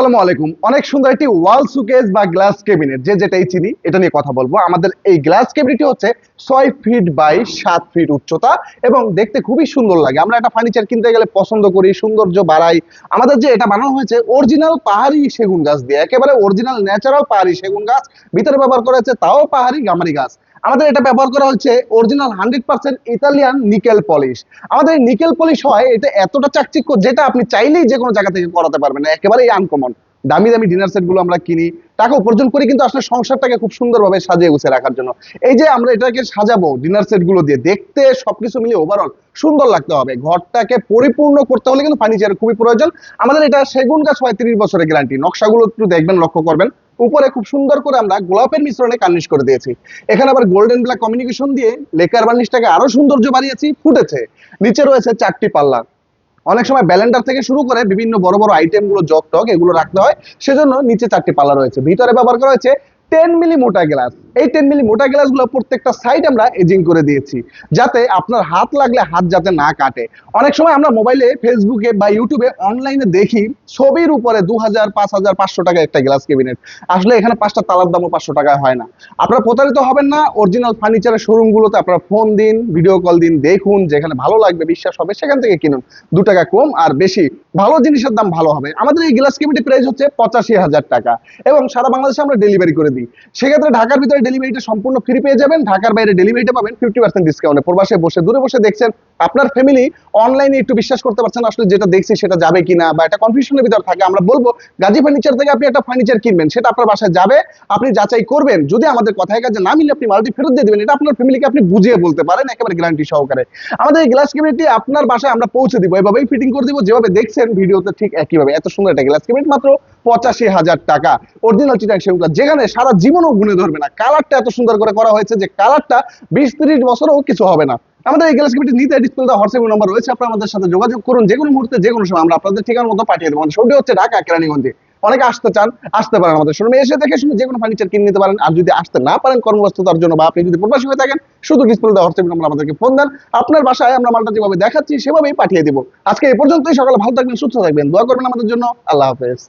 আসসালামু আলাইকুম। অনেক সুন্দর একটি ওয়াল সুকেস বা গ্লাস কেবিনেট যে যেটাই চিনি, এটা নিয়ে কথা বলব। আমাদের এই গ্লাস কেবিনেটটি হচ্ছে ছয় ফিট বাই সাত ফিট উচ্চতা এবং দেখতে খুবই সুন্দর লাগে। আমরা একটা ফার্নিচার কিনতে গেলে পছন্দ করি, সৌন্দর্য বাড়াই। আমাদের যে এটা বানানো হয়েছে, অরিজিনাল পাহাড়ি সেগুন গাছ দিয়ে, একেবারে অরিজিনাল ন্যাচারাল পাহাড়ি সেগুন গাছ, ভিতরে ব্যবহার করা হয়েছে তাও পাহাড়ি গামারি গাছ। আমাদের এটা ব্যবহার করা হচ্ছে original hundred percent Italian nickel polish আমাদের নিকেল পলিশ হয়, এটা এতটা চাকচিক্য যেটা আপনি চাইলেই যে কোনো জায়গা থেকে করাতে পারবেন, একেবারেই আনকমন দামি দামি ডিনার সেটগুলো আমরা কিনি, টাকা উপার্জন করি কিন্তু আসলে সংসারটাকে খুব সুন্দরভাবে সাজিয়ে গুছিয়ে রাখার জন্য। এই যে আমরা এটাকে সাজাবো ডিনার সেটগুলো দিয়ে, দেখতে সবকিছু মিলিয়ে ওভারঅল সুন্দর লাগতে হবে। ঘরটাকে পরিপূর্ণ করতে হলে কিন্তু ফার্নিচার খুবই প্রয়োজন। আমাদের এটা সেগুন গাছ হয় তিরিশ বছরের গ্যারান্টি নকশাগুলো একটু দেখবেন, লক্ষ্য করবেন। উপরে খুব সুন্দর করে আমরা গোলাপের মিশ্রণে কার্নিশ করে দিয়েছি। এখানে আবার গোল্ডেন ব্ল্যাক কমিউনিকেশন দিয়ে লেকার বার্নিশটাকে আরও সৌন্দর্য বাড়িয়েছি, ফুটেছে। নিচে রয়েছে চারটি পাল্লা। অনেক সময় ব্যালেন্ডার থেকে শুরু করে বিভিন্ন বড় বড় আইটেমগুলো জগ টক এগুলো রাখতে হয়, সেজন্য নিচে চারটি পাল্লা রয়েছে। ভিতরে ব্যবহার করা হয়েছে টেন মিলি মোটা গ্লাস এই টেন মিলি মোটা গ্লাসগুলো প্রত্যেকটা সাইড আমরা এজিং করে দিয়েছি, যাতে আপনার হাত লাগলে হাত যাতে না কাটে। অনেক সময় আমরা মোবাইলে ফেসবুকে বা ইউটিউবে অনলাইনে দেখি, ছবির উপরে দু হাজার, পাঁচ হাজার, পাঁচশো টাকা একটা গ্লাস ক্যাবিনেট আসলে এখানে পাঁচটা তালার দামও পাঁচশো টাকায় হয় না। আপনারা প্রতারিত হবেন না অরিজিনাল ফার্নিচারের শোরুমগুলোতে আপনারা ফোন দিন ভিডিও কল দিন, দেখুন, যেখানে ভালো লাগবে, বিশ্বাস হবে, সেখান থেকে কিনুন। দু টাকা কম আর বেশি। ভালো জিনিসের দাম ভালো হবে। আমাদের এই গ্লাস ক্যাবিনেটের প্রাইস হচ্ছে পঁচাশি হাজার টাকা। এবং সারা বাংলাদেশে আমরা ডেলিভারি করে দিই। সেক্ষেত্রে ঢাকার ভিতরে ডেলিভারিটা সম্পূর্ণ ফ্রি পেয়ে যাবেন। ঢাকার বাইরে ডেলিভারিটা পাবেন ফিফটি পার্সেন্ট ডিসকাউন্টে প্রবাসে বসে, দূরে বসে দেখছেন আপনার ফ্যামিলি অনলাইনে একটু বিশ্বাস করতে পারছেন আসলে যেটা দেখছি সেটা যাবে কিনা বা একটা কনফিউশনের ভিতর থাকে। আমরা বলব, গাজী ফার্নিচার থেকে আপনি একটা ফার্নিচার কিনবেন, সেটা আপনার বাসায় যাবে, আপনি যাচাই করবেন। যদি আমাদের কথায় কাজে না মিলে আপনি মালটি ফেরত দিয়ে দেবেন, এটা আপনার ফ্যামিলিকে আপনি বুঝিয়ে বলতে পারেন, একেবারে গ্যারান্টি সহকারে। আমাদের এই গ্লাস ক্যাবিনেটটি আপনার বাসায় আমরা পৌঁছে দিব। এভাবেই ফিটিং করে দিব, যেভাবে দেখছেন ভিডিওতে ঠিক একইভাবে। এত সুন্দর একটা গ্লাস ক্যাবিনেট মাত্র পঁচাশি হাজার টাকা। অরিজিনাল চিটাং সেগুলো যেখানে সারা জীবনও গুনে ধরবে না। কালারটা এত সুন্দর করে করা হয়েছে যে কালারটা বিশ তিরিশ বছরও কিছু হবে না। আমাদের এই গ্যালাস ক্যাবিনেট নিতে ডিসপ্লে হোয়াটসঅ্যাপ নাম্বার রয়েছে, আপনারা আমাদের সাথে যোগাযোগ করুন, যে কোনো মুহূর্তে, যে কোনো সময়, আমরা আপনাদের ঠিকানা মতো পাঠিয়ে দেবো। আমাদের হচ্ছে ঢাকা, কেরানীগঞ্জে। অনেকে আসতে চান, আসতে পারেন আমাদের শোরুমে এসে দেখে শুনে যে কোনো ফার্নিচার কিনে নিতে পারেন। আর যদি আসতে না পারেন কর্মব্যস্ততার জন্য বা আপনি যদি প্রবাসী হয়ে থাকেন, শুধু ডিসপ্লে হোয়াটসঅ্যাপ নাম্বার আমাদেরকে ফোন দেন। আপনার বাসায় আমরা মালটা যেভাবে দেখাচ্ছি, সেভাবেই পাঠিয়ে দিব। আজকে এই পর্যন্তই। সকালে ভালো থাকবেন, সুস্থ থাকবেন। দোয়া করবেন আমাদের জন্য। আল্লাহ হাফেজ।